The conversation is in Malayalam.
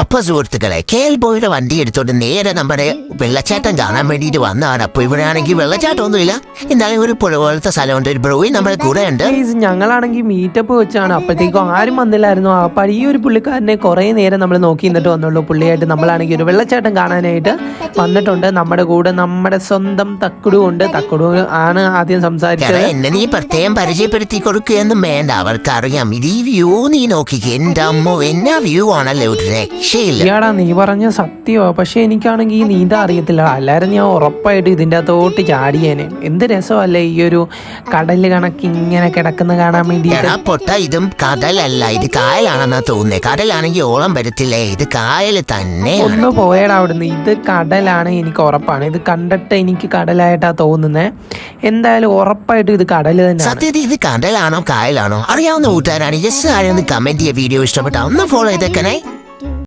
അപ്പൊ സുഹൃത്തുക്കളെ കേൽ ബോയുടെ വണ്ടി എടുത്തോണ്ട് നേരെ നമ്മുടെ വെള്ളച്ചാട്ടം കാണാൻ വേണ്ടിയിട്ട് വന്നതാണ്. അപ്പൊ ഇവിടെയാണെങ്കിൽ വെള്ളച്ചാട്ടമൊന്നുമില്ല. എന്തായാലും ഒരു പുഴ പോലത്തെ സ്ഥലമുണ്ട്. ഒരു ബ്രോയി നമ്മുടെ കൂടെ ഉണ്ട് ഞങ്ങളാണെങ്കിൽ മീറ്റപ്പ് വെച്ചാണ്. അപ്പോഴത്തേക്കും ആരും വന്നില്ലായിരുന്നു. അപ്പൊ ഈ ഒരു പുള്ളിക്കാരനെ കുറെ നേരം നമ്മൾ നോക്കി നിന്നിട്ട് വന്നുള്ളൂ. പുള്ളിയായിട്ട് നമ്മളാണെങ്കിൽ ഒരു വെള്ളച്ചാട്ടം കാണാനായിട്ട് വന്നിട്ടുണ്ട്. നമ്മുടെ കൂടെ നമ്മുടെ സ്വന്തം തക്കുടു ഉണ്ട്. തക്കുടു ആണ് ആദ്യം സംസാരിച്ചത്. എന്നെ നീ പ്രത്യേകം പരിചയപ്പെടുത്തി കൊടുക്കുകയൊന്നും വേണ്ട. അവർക്ക് അറിയാം ഇത് ഈ വ്യൂ നീ നോക്കിക്കേ. എന്റെ അമ്മ എന്നാ വ്യൂ ആണല്ലേ ഒരു രക്ഷയില്ല ഇയാടാ നീ പറഞ്ഞ സത്യമാ പക്ഷെ എനിക്കാണെങ്കിൽ ഈ നീന്താൻ അറിയത്തില്ല. അല്ലാരും ഞാൻ ഉറപ്പായിട്ട് ഇതിന്റെ അകത്തോട്ട് ചാടിയേനെ. എന്ത് രസമല്ലേ ഈ ഒരു കടൽ കണക്ക് ഇങ്ങനെ കിടക്കുന്ന കാണാൻ വേണ്ടി എടാ പൊട്ട ഇതും കടലല്ല. ഇത് കായലാണെന്നാ തോന്നുന്നേ. കടലാണെങ്കിൽ ഓളം വരത്തില്ലേ? ഇത് കായൽ തന്നെ ഒന്ന് പോയടാ അവിടുന്ന്. ഇത് കടലാണ് എനിക്ക് ഉറപ്പാണ്. ഇത് കണ്ടിട്ട് എനിക്ക് കടലായിട്ടാ തോന്നുന്നത് എന്തായാലും ഉറപ്പായിട്ട് ഇത് കടൽ തന്നെയാണ്. സത്യത്തിൽ ഇത് കടലാണോ കായലാണോ? അറിയാവുന്ന കൂട്ടുകാരാണ്. ജസ്റ്റ് ആരെയൊന്ന് കമന്റ് ചെയ്യുക വീഡിയോ ഇഷ്ടപ്പെട്ട ഒന്ന് ഫോളോ ചെയ്തേക്കണേ.